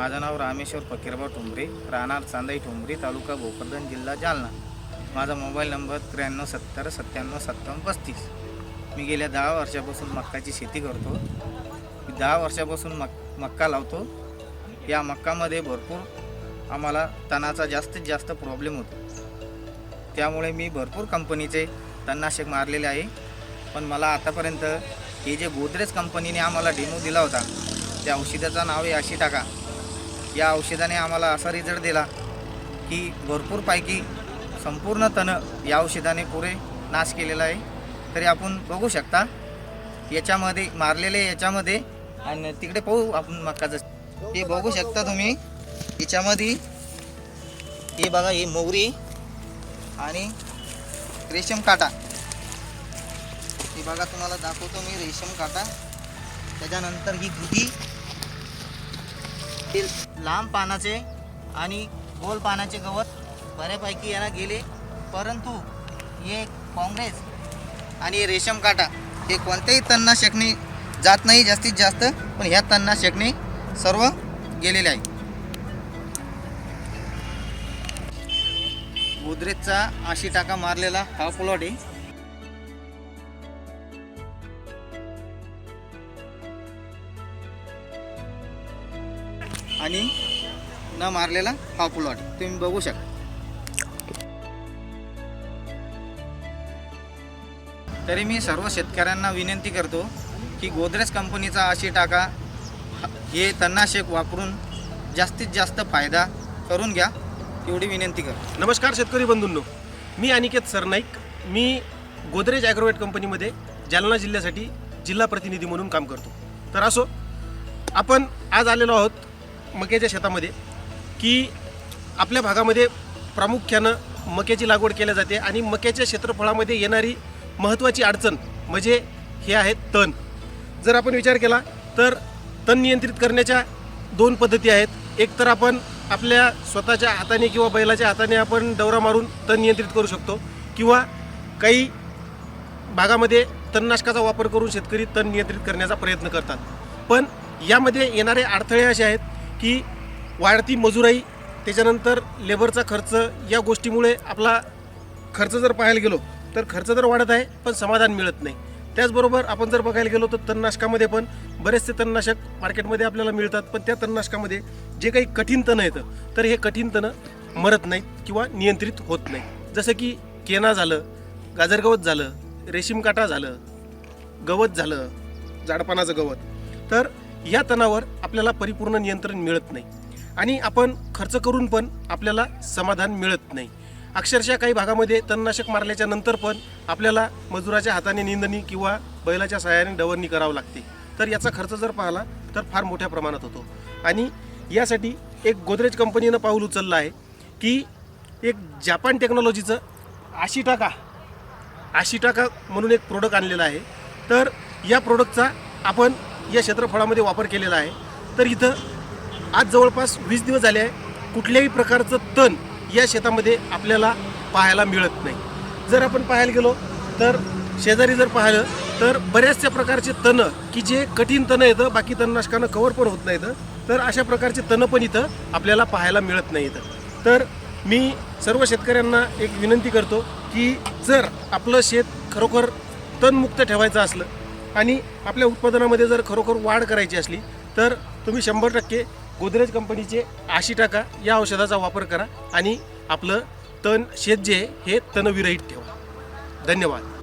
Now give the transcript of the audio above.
माझं नाव रामेश्वर फकीरबा ठोंबरे राहणार चांदाई ठोंबरी तालुका भोकरदन जिल्हा जालना. माझा मोबाईल नंबर त्र्याण्णव सत्तर सत्त्याण्णव सत्तावन्न पस्तीस. मी गेल्या दहा वर्षापासून मक्काची शेती करतो. मी दहा वर्षापासून मक मक्का लावतो. या मक्कामध्ये भरपूर आम्हाला तणाचा जास्तीत जास्त प्रॉब्लेम होतो. त्यामुळे मी भरपूर कंपनीचे तणनाशक मारलेले आहे. पण मला आतापर्यंत हे जे गोदरेज कंपनीने आम्हाला डेमो दिला होता त्या औषधाचं नाव आहे अशी टाका. या औषधाने आम्हाला असा रिझल्ट दिला की भरपूरपैकी संपूर्ण तणं या औषधाने पुरे नाश केलेला आहे. तरी आपण बघू शकता याच्यामध्ये मारलेले याच्यामध्ये आणि तिकडे पाहू आपण मक्काचं. हे बघू शकता तुम्ही याच्यामध्ये हे बघा ही मोगरी आणि रेशीम काटा. हे बघा तुम्हाला दाखवतो मी रेशीम काटा. त्याच्यानंतर ही दुधी ते लांब पानाचे आणि गोल पानाचे गवत बऱ्यापैकी याला गेले. परंतु हे काँग्रेस आणि रेशम काटा हे कोणत्याही तणनाशकने जात नाही जास्तीत जास्त पण ह्या तणनाशकने सर्व गेलेले आहे गोदरेजचा आशी टाका मारलेला हा प्लॉट आहे. आणि न मारलेला हा प्लॉट तुम्ही बघू शकता. तरी मी सर्व शेतकऱ्यांना विनंती करतो की गोदरेज कंपनीचा अशी टाका. हे तणनाशक वापरून जास्तीत जास्त फायदा करून घ्या एवढी विनंती करतो. नमस्कार शेतकरी बंधूंनो. मी अनिकेत सरनाईक. मी गोदरेज ॲग्रोवेट कंपनीमध्ये जालना जिल्ह्यासाठी जिल्हा प्रतिनिधी म्हणून काम करतो. तर असो आपण आज आलेलो आहोत मक्याच्या शेतामध्ये की आपल्या भागामध्ये प्रामुख्यानं मक्याची लागवड केल्या जाते आणि मक्याच्या क्षेत्रफळामध्ये येणारी महत्त्वाची अडचण म्हणजे हे आहे तण. जर आपण विचार केला तर तण नियंत्रित करण्याच्या दोन पद्धती आहेत. एक तर आपण आपल्या स्वतःच्या हाताने किंवा बैलाच्या हाताने आपण दौरा मारून तण नियंत्रित करू शकतो किंवा काही भागामध्ये तणनाशकाचा वापर करून शेतकरी तण नियंत्रित करण्याचा प्रयत्न करतात. पण यामध्ये येणारे अडथळे असे आहेत की वाढती मजुराई त्याच्यानंतर लेबरचा खर्च या गोष्टीमुळे आपला खर्च जर पाहायला गेलो तर खर्च तर वाढत आहे पण समाधान मिळत नाही. त्याचबरोबर आपण जर बघायला गेलो तर तणनाशकामध्ये पण बरेचसे तणनाशक मार्केटमध्ये आपल्याला मिळतात पण त्या तणनाशकामध्ये जे काही कठीण तणं येतं तर हे कठीण तणं मरत नाहीत किंवा नियंत्रित होत नाही जसं की केना झालं गाजरगवत झालं रेशीमकाटा झालं गवत झालं झाडपानाचं गवत. तर या तणावर आपल्याला परिपूर्ण नियंत्रण मिळत नाही. आणि आपण खर्च करून पण आपल्याला समाधान मिळत नाही. अक्षरशः काही भागामध्ये तणनाशक मारल्याच्या नंतर पण आपल्याला मजुराच्या हाताने निंदणी किंवा बैलाच्या सहाय्याने डवरणी करावं लागते. तर याचा खर्च जर पाहिला तर फार मोठ्या प्रमाणात होतो. आणि यासाठी एक गोदरेज कंपनीनं पाऊल उचललं आहे की एक जापान टेक्नॉलॉजीचं आशी टाका. आशी टाका म्हणून एक प्रोडक्ट आणलेला आहे. तर या प्रोडक्टचा आपण या क्षेत्रफळामध्ये वापर केलेला आहे. तर इथं आज जवळपास वीस दिवस झाले आहे. कुठल्याही प्रकारचं तण या शेतामध्ये आपल्याला पाहायला मिळत नाही. जर आपण पाहायला गेलो तर शेजारी जर पाहिलं तर बऱ्याचशा प्रकारचे तणं की जे कठीण तणं येतं बाकी तणनाशकानं कवर पण होत नाही तर अशा प्रकारचे तणं पण इथं आपल्याला पाहायला मिळत नाही इथं तर मी सर्व शेतकऱ्यांना एक विनंती करतो की जर आपलं शेत खरोखर तणमुक्त ठेवायचं असलं आणि आपल्या उत्पादनामध्ये जर खरोखर वाढ करायची असली तर तुम्ही शंभर टक्के गोदरेज कंपनीचे आशी टाका या औषधाचा वापर करा आणि आपलं तण शेत जे आहे हे तणविरहित ठेवा. धन्यवाद.